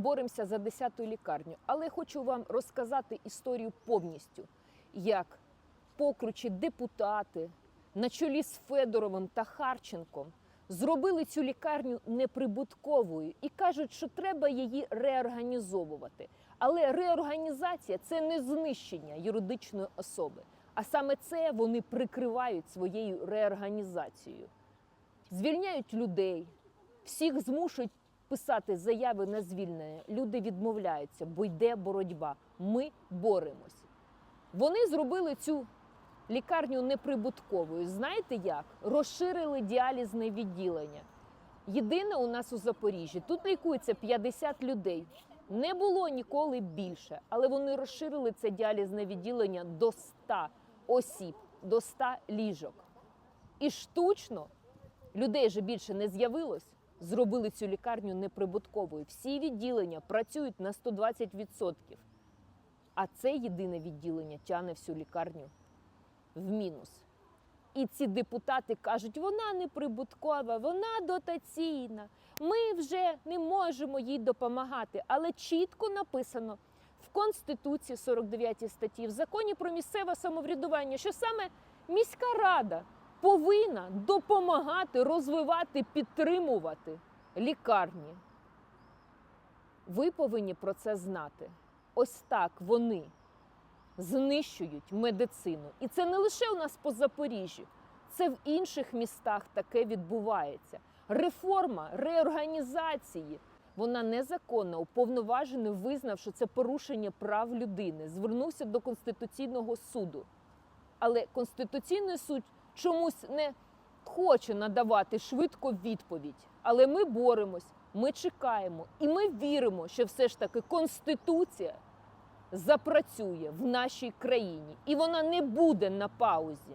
боремося за 10-ту лікарню, але хочу вам розказати історію повністю, як покручі депутати на чолі з Федоровим та Харченком зробили цю лікарню неприбутковою і кажуть, що треба її реорганізовувати. Але реорганізація це не знищення юридичної особи, а саме це вони прикривають своєю реорганізацією. Звільняють людей, всіх змушують писати заяви на звільнення. Люди відмовляються, бо йде боротьба. Ми боремось. Вони зробили цю лікарню неприбутковою. Знаєте як? Розширили діалізне відділення. Єдине у нас у Запоріжжі. Тут лікується 50 людей. Не було ніколи більше, але вони розширили це діалізне відділення до 100 осіб, до 100 ліжок. І штучно людей же більше не з'явилось. Зробили цю лікарню неприбутковою. Всі відділення працюють на 120%. А це єдине відділення тягне всю лікарню в мінус. І ці депутати кажуть, вона не прибуткова, вона дотаційна. Ми вже не можемо їй допомагати. Але чітко написано в Конституції 49 статті, в законі про місцеве самоврядування, що саме міська рада повинна допомагати, розвивати, підтримувати лікарні. Ви повинні про це знати. Ось так вони знищують медицину. І це не лише у нас по Запоріжжю, це в інших містах таке відбувається. Реформа реорганізації. Вона незаконна. Уповноважений визнав, що це порушення прав людини. Звернувся до Конституційного суду. Але Конституційний суд чомусь не хоче надавати швидко відповідь. Але ми боремось, ми чекаємо і ми віримо, що все ж таки Конституція запрацює в нашій країні, і вона не буде на паузі.